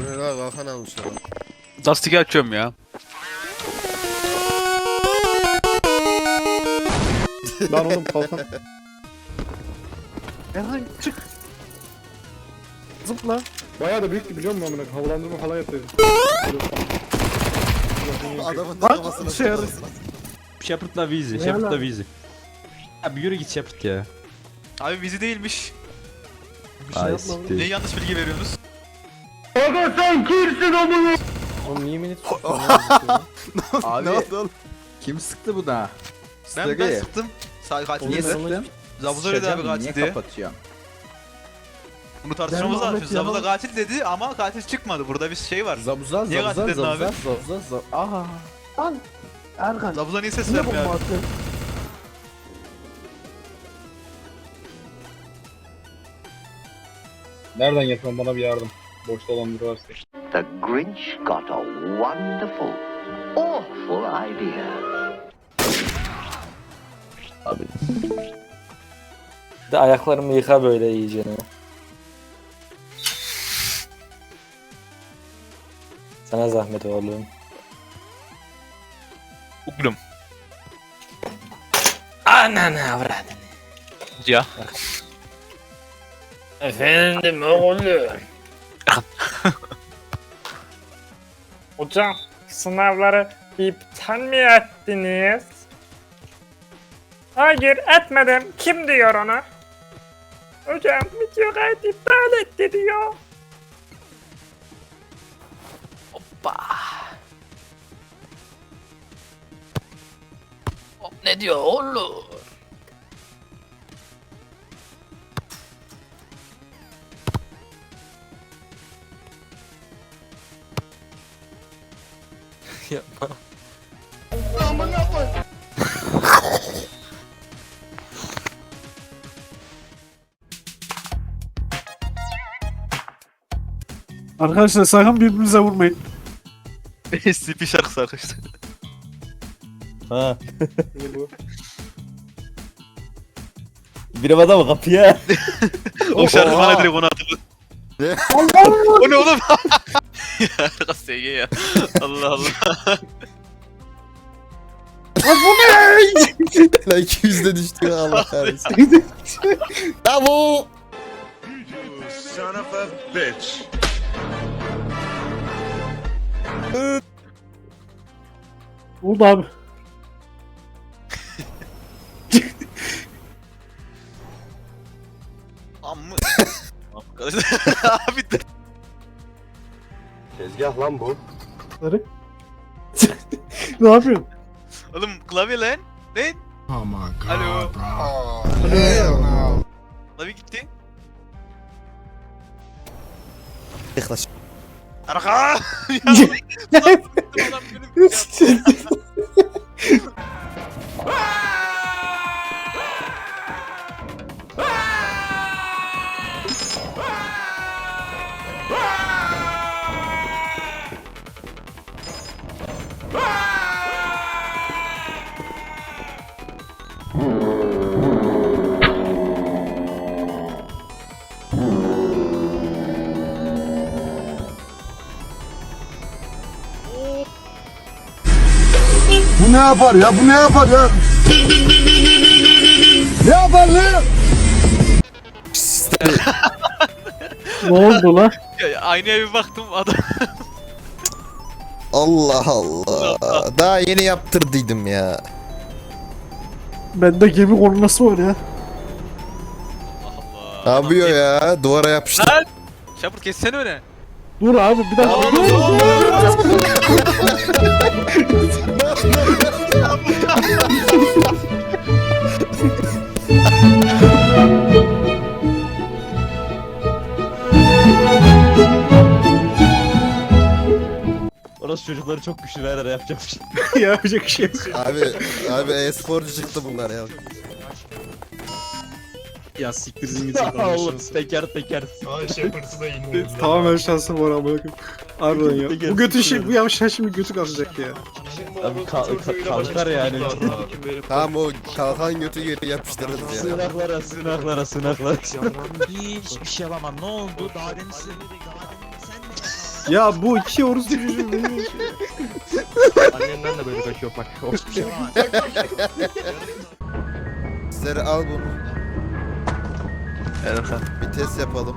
Bu ne lan kalkan almışlar. Lastik açıyorum ya. Lan oğlum kalkan. Erhan çık. Zıpla. Bayağı da büyüktü biliyor musun amına? koyayım? Havalandırma falan yapıyor. Adamın da Lan kafasına şey yarı- Shepard'la Vizi. Ne Shepard'la lan? Abi yürü git Shepard ya. Abi bizi değilmiş. Bir şey Ay yapma. siktir. Ne yanlış bilgi veriyorsunuz? Oğlum niye beni Abi Ne oldu oğlum? kim sıktı bu da? Ben ben sıktım. Sağ katil Niye dedi. sıktın? Zabuz öyle abi Sıçacağım, katil Niye diye. kapatıyorsun? Bunu tartışmamız Ben lazım. Ahmet Yaman- katil dedi ama katil çıkmadı. Burada bir şey var. Zabuza Niye zabuza katil dedin zabuza abi? zabuza zabuza. Aha. Lan Erkan. Zabuz'a niye ses Niye vermiyor abi? attın? Nereden yapıyorum bana bir yardım. Boşta olan biri varsa. The Grinch got a wonderful, awful idea. De ayaklarımı yıka böyle iyice. Sana zahmet oğlum. Uglum. Ananı avradını. Ya. Efendim oğlum. Hocam sınavları iptal mi ettiniz? Hayır etmedim. Kim diyor onu? Hocam video kayıt iptal etti diyor. Hoppa. Hop, ne diyor oğlum? Yapma. Arkadaşlar sakın birbirinize vurmayın. SCP şarkısı arkadaşlar. Ha. Ne bu? Biri bana mı kapıya? o şarkı bana direkt onu hatırladı. Ne? o ne oğlum? Ya SG ya. Allah Allah. Lan 200 de düştü ya Allah kahretsin. Bravo. Son of a bitch. Ne oldu abi? Amma. Arkadaşlar abi de. Tezgah lan bu. Ne yapıyorsun? Oğlum klavye lan. Lan. Oh my god, Alo. bro. Oh, hell no. Klavye gitti. Yaklaş. Arka. ya. Adam benim. Yapar ya? Bu ne yapar ya? ne yapar ne? Ne oldu lan? Ya, aynaya bir baktım adam. Allah Allah. Daha yeni yaptırdıydım ya. Bende gemi korunası var ya. Allah. Ne yapıyor ya? Duvara yapıştı. Lan. Şapır kessene öyle. Dur abi bir dakika. Dur. Orası çocukları çok güçlü ver yapacak bir şey. Yapacak bir şey yok. Abi, abi e-sporcu çıktı bunlar ya. Ya siktir git Oğlum teker teker. Tamamen şansım var ama bakın. Harbiden ya. Bu götü şey, bu yavşak şimdi götü kalacak ya. Abi ka ka kalkar yani. Tamam o kalkan götü geri yapıştırırız ya. sınaklara sınaklara sınaklara. Hiçbir şey alamam. Ne oldu? Daha demin size... Ya bu iki orospu çocuğu beni Annenden de böyle kaçıyor bak. Sizleri al bunu. Evet efendim. Bir test yapalım.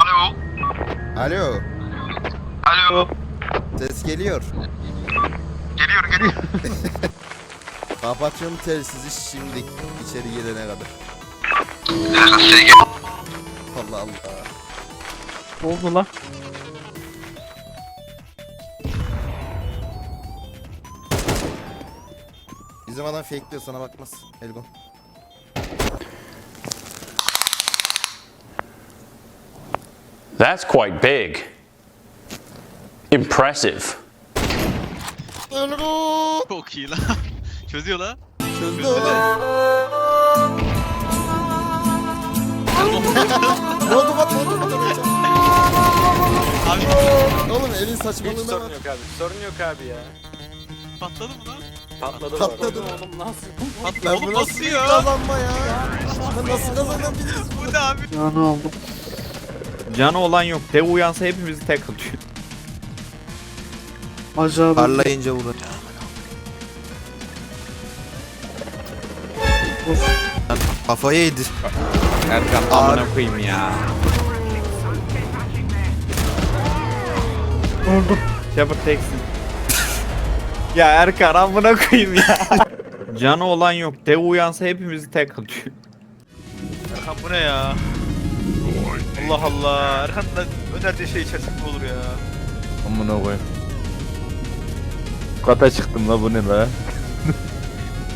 Alo. Alo. Alo. Ses geliyor. Geliyor geliyor. Kapatıyorum telsizi şimdi içeri girene kadar. Allah Allah. Ne oldu lan? Bizim adam fakeliyor sana bakmaz. Elgon. That's quite big. Impressive. Çok iyi lan. Çözüyor lan. Çözdü. Lan. ne oldu bak ne oldu bak Abi Oğlum elin saçmalığına bak. yok abi. Sorun yok abi ya. patladı mı lan? Patladı Patladı. oğlum nasıl? Patladı. Oğlum nasıl ya? kazanma ya? Ben nasıl kazanabiliriz? Bu ne abi? Canı aldım. Canı olan yok. Dev uyansa hepimizi tek atıyor. Acaba Parlayınca vurun. Kafayı yedi. Erkan amına koyayım ya. Vurdum. Çabuk teksin. ya Erkan amına koyayım ya. Canı olan yok. Dev uyansa hepimizi tek atıyor. Erkan bu ne ya? Allah Allah. Erkan da önerdiği şey içerisinde olur ya. Amına koyayım. Kata çıktım la bu ne la?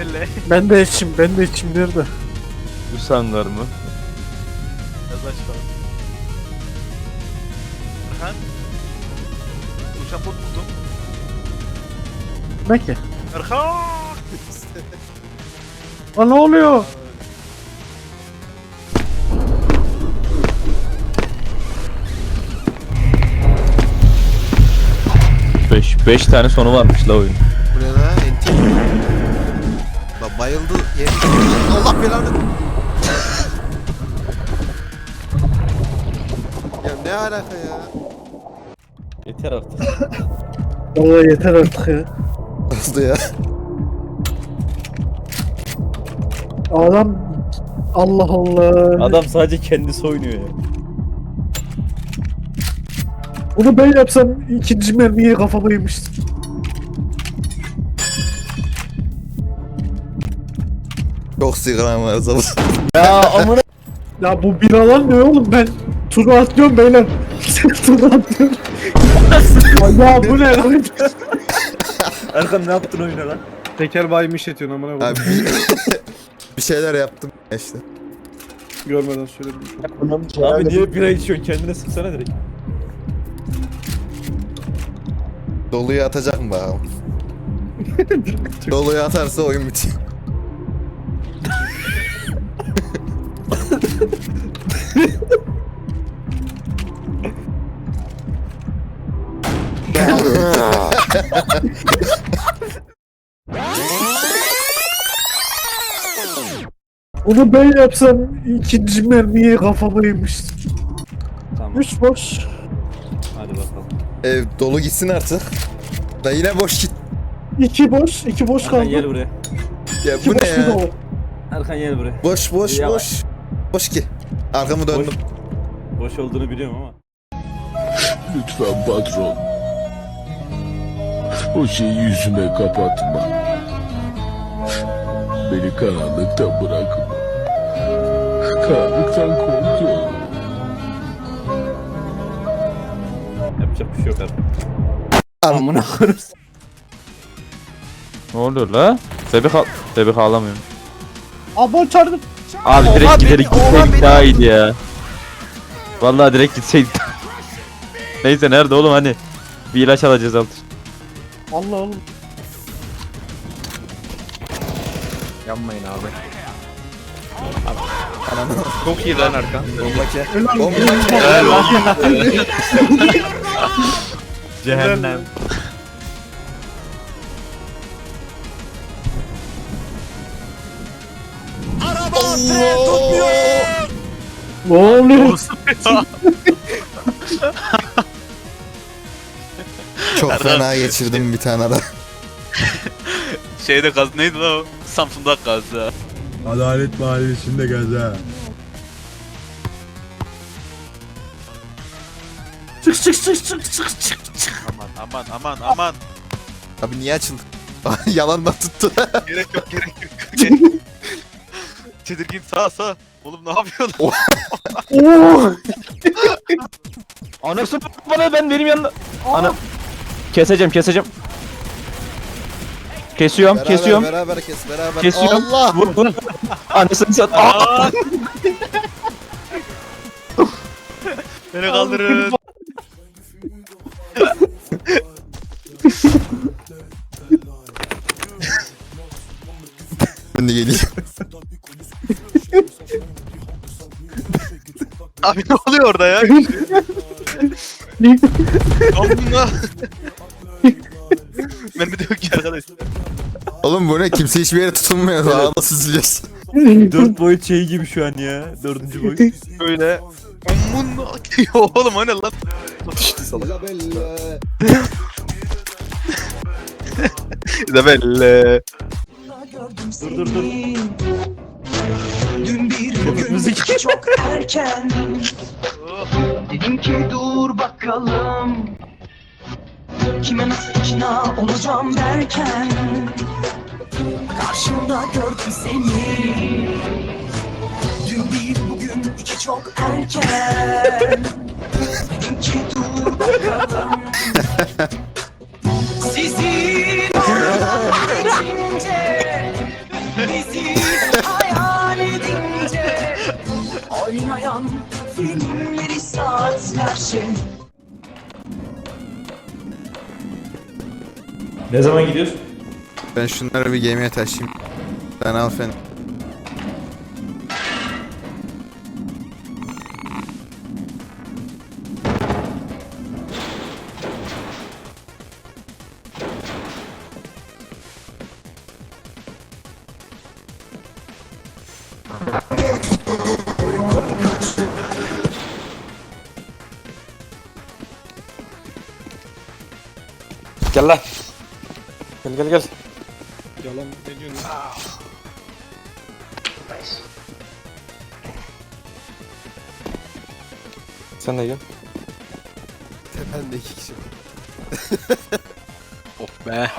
Elle. Ben de içim, ben de içim nerede? Usangar mı? Biraz daha çıkalım. Erkan. Uçan bot buldum. Ne ki? Erkan. Aa ne oluyor? Beş, beş tane sonu varmış la oyun. Bu ne lan? Enti. Bak bayıldı. Allah belanı. ya ne alaka ya? Yeter artık. Vallahi yeter artık ya. Nasıl ya? Adam Allah Allah. Adam sadece kendisi oynuyor ya. Bunu ben yapsam ikinci mermiye kafama yemiştim. Çok sigaram var zaman. Ya amına. Ya bu biralar ne oğlum ben turu atlıyorum beyler. turu atlıyorum. ya bu ne lan? Erkan ne yaptın oyuna lan? Teker bayımı işletiyorsun amına Abi koyayım. bir, bir şeyler yaptım işte. Görmeden söyledim. Abi niye bira içiyorsun kendine sıksana direkt. Doluyu atacak mı bakalım? Doluyu atarsa oyun bitiyor. Bunu ben yapsam ikinci mermiye kafama yemiştim. Tamam. Üç boş. Hadi bakalım. Ev dolu gitsin artık. Da yine boş git. İki boş, iki boş Erkan kaldı. gel buraya. Ya İki bu ne boş bir ya? dolu. Erkan gel buraya. Boş boş Ya- boş. Boş ki. Arkamı döndüm. Boş olduğunu biliyorum ama. Lütfen patron. O şeyi yüzüme kapatma. Beni karanlıkta bırakma. Karanlıktan korkuyorum. Yapacak bir şey yok. Am- Amına koyayım. Ne oluyor la? Bebek al... Bebek ağlamıyor. Abo çardım. Abi direkt Oha, beni- oha, gitseydik beni- daha iyiydi ya. Vallahi direkt gitseydik. Neyse nerede oğlum hani? Bir ilaç alacağız alt. Allah oğlum. Yanmayın abi. Çok iyi lan Erkan. Bomba ke. Bomba ke. Cehennem. Ne oluyor? Çok fena geçirdim bir tane ara. Şeyde gaz neydi lan o? Samsun'da gaz ya. Adalet Mahallesi'nde gaza. Aman aman aman aman. Abi niye açıldı? Yalandan tuttu. gerek yok gerek yok. Tedirgin sağ sağ. Oğlum ne yapıyorsun? Anasını bana ben benim yanında. Ana. Keseceğim keseceğim. Kesiyorum beraber, kesiyorum. Beraber kes beraber. Kesiyorum. Allah! Vur, vur. Anasını sat. Aa! Beni kaldırın. Ben de geleyim. Abi ne oluyor orada ya? lan? Ben bir de yok ki arkadaş. Oğlum bu ne? Kimse hiçbir yere tutunmuyor. Ağda süzülüyoruz. Dört boyut şey gibi şu an ya. Dördüncü boyut. Böyle. Amun oğlum o ne lan? Isabelle. dur dur dur. Dün bir Müzik. çok erken Dedim ki dur bakalım Kime nasıl ikna olacağım derken Karşımda gördüm seni çok erken Dedim ki dur bakalım Sizin hayal edince Bizi hayal edince Oynayan filmleri saatlerce Ne zaman gidiyoruz? Ben şunları bir gemiye taşıyayım. Sen al fen. Gel lan. Gel gel gel. Yalan ne diyorsun? Sen de gel. Tepende iki kişi. Of be.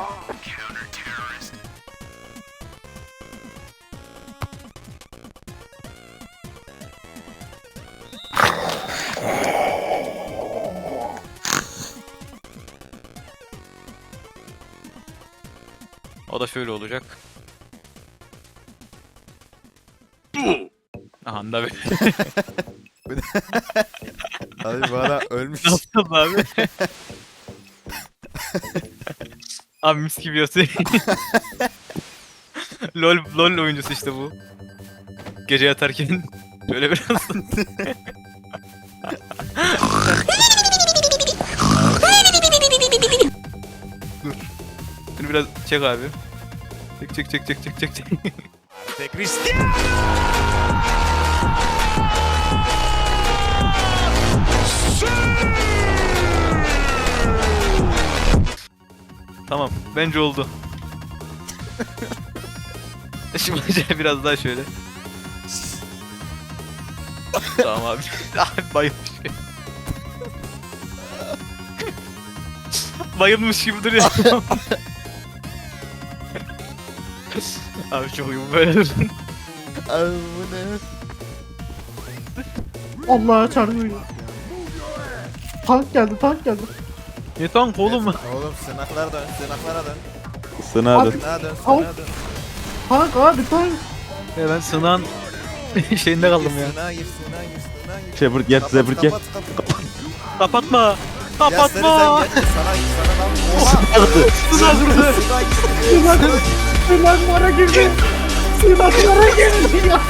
Da şöyle olacak. Aha da böyle. Abi bu ara ölmüş. Nasıl abi? abi mis gibi yapıyor. lol lol oyuncusu işte bu. Gece yatarken böyle biraz Dur. Bunu biraz çek abi. Çek çek çek çek çek çek çek. Çek Christian. Tamam, bence oldu. Şimdi biraz daha şöyle. tamam abi. Abi bayılmış. Bayılmış gibi duruyor. Abi çok iyi bu böyle durun. Abi bu ne? Allah'a çarpıyor. Tank geldi tank geldi. Ne tank oğlum? Oğlum sınaklara dön, sınaklara dön. Sınağa dön, sınağa dön. Tank abi tank. Ya ben sığınan şeyinde kaldım ya. Sınağa gir, sınağa gir, sınağa gir. Shepard gel, Shepard gel. kapat, kapat. Kapatma. Kapatma. sen gel, sana, sana lan. Oha! Sınav vurdu. Sınağa gir, Silahlara girdi. Silahlara girdi ya.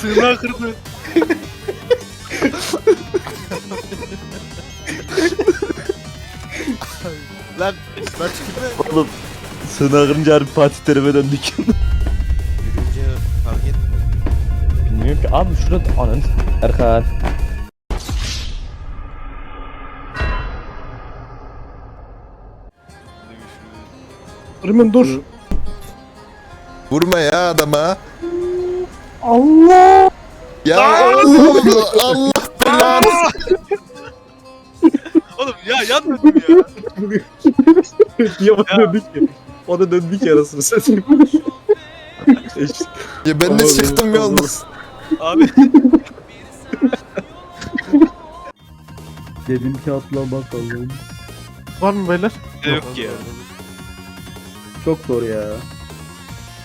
Sığınağı kırdı. Lan, lan çıkın. Oğlum. Sınağı kırınca harbi Fatih Terim'e döndük. Yürüyünce fark et. Bilmiyorum ki abi şurada anın. Erkan. Irmin dur. Vurma ya adama. Allah. Ya oğlum Allah belanı. Oğlum ya yanmadım ya. Niye bana döndü ki? O da döndü ki arasını satayım. İşte. Ya ben de Oğlum, çıktım oğlum. yolda. Abi Dedim ki atla bakalım. Var mı beyler? yok ki ya. Çok zor ya.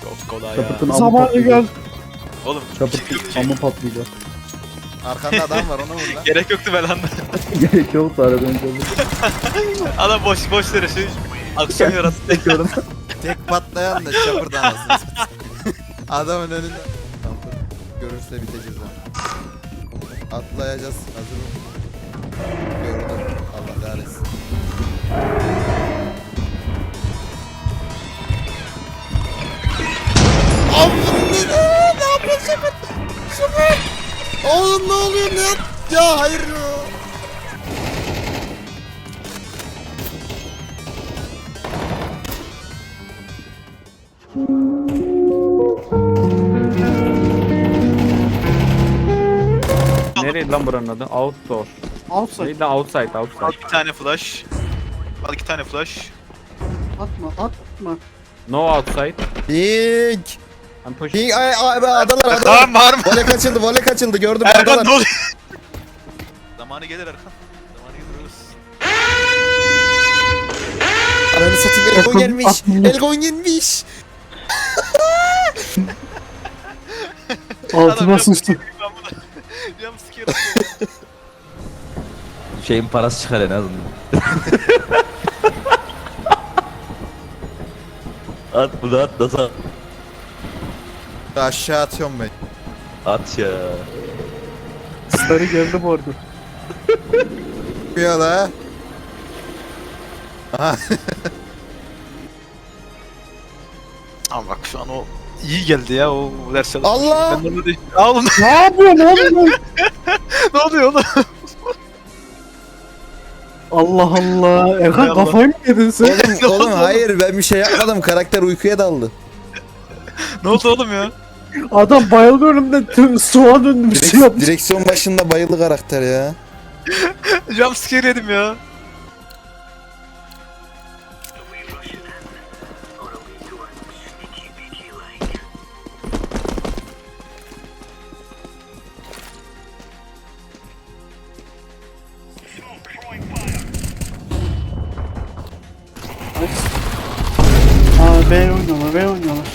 Çok kolay ya. Çapıtın amı Zamanı patlayacak. gel. Oğlum Çapıtın amı patlayacak. Arkanda adam var ona vur lan. gerek yoktu ben anladım. Gerek yok da aradan geldi. Adam boş boş yere şey aksiyon yarattı. Çekiyorum. Tek patlayan da çapırdan anasını satayım. Adamın önünde. Tamam, Görürse biteceğiz lan. Atlayacağız. Hazır mı? Gördüm. Allah kahretsin. Allah'ım ne, Aa, ne yapıyorsun Şefet? Şefet! Oğlum ne oluyor ne? Ya hayır ya. Nereye lan buranın adı? Outdoor. Outside. Neydi? Outside, Al outside. bir tane flash. Al iki tane flash. Atma atma. No outside. Pink. I'm pushing. Pink ay ay be, adalar adalar. Tamam var mı? Vole kaçıldı vole kaçıldı gördüm Erkan adalar. ne oluyor? Zamanı gelir Erkan. Zamanı gelir ölürsün. Ananı satayım Elgon gelmiş. atmıyor. Elgon gelmiş. Altıma sıçtı. Ben. Cam sikerim. Şeyin parası çıkar en azından. at bunu at nasıl at? Aşağı atıyorum ben. At ya. Starı geldi bu arada. Yapıyor la. Aha. Ama bak şu an o iyi geldi ya o ders çalışmak. Allah! Ben de değil. Aa, Oğlum Ne yapıyorsun oğlum? ne oluyor oğlum? Allah Allah. Erkan Allah. kafayı mı yedin sen? Oğlum, oğlum hayır ben bir şey yapmadım. Karakter uykuya daldı. ne oldu oğlum ya? Adam bayıldı önümden tüm soğan döndü bir şey Direk- yapmış. direksiyon başında bayıldı karakter ya. Jump scare yedim ya. Aa B oynuyorlar B oynuyorlar.